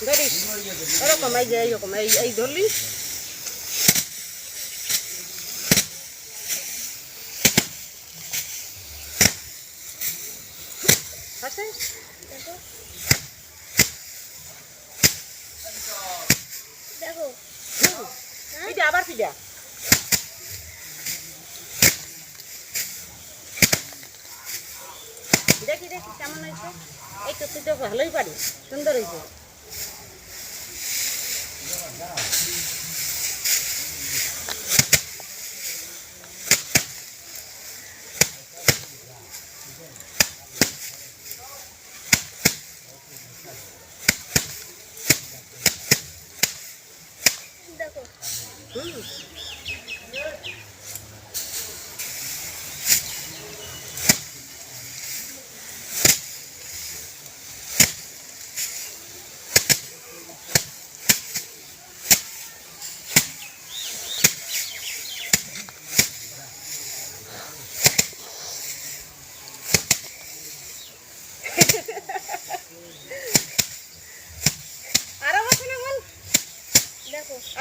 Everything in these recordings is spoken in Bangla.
ধরিস ওরকম এই যে এইরকম এই এই ধরলি আছে দেখো পিঠা আবার পিঠা দেখি দেখি কেমন হয়েছে এই তো তুই তো ভালোই পারিস সুন্দর হয়েছে Hum.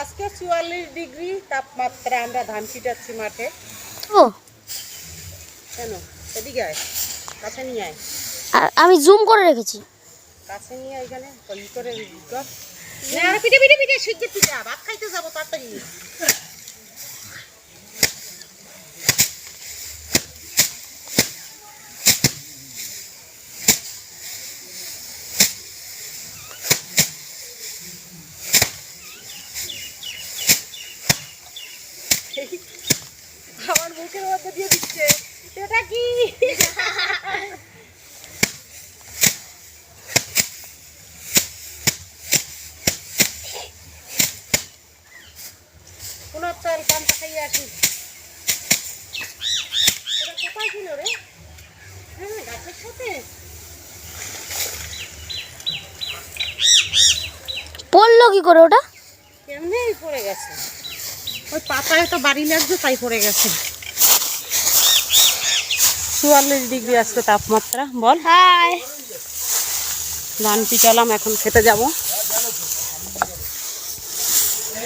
আজকে চুয়াল্লিশ ডিগ্রি তাপমাত্রা আমরা ধান ছিটাচ্ছি মাঠে। ও। কেন? এদিকে আয় কাছে নিয়ে আয়। আমি জুম করে রেখেছি। কাছে নিয়ে এখানে করে নে, পিঠে পিঠে পিঠে শিখে পিঠা ভাত খাইতে যাব তাড়াতাড়ি। মুখের মধ্যে দিয়ে দিচ্ছে। এটা কি? চল পান্তা খাইয়ে আসি। এটা কোথায় ছিল রে? হ্যাঁ গাছের সাথে? পড়ল কি করে ওটা? কেমনি পড়ে গেছে। ওই পাতায় তো বাড়ি লাগছে তাই পড়ে গেছে। চুয়াল্লিশ ডিগ্রি আজকে তাপমাত্রা বল। ধান পিটালাম এখন খেতে যাব।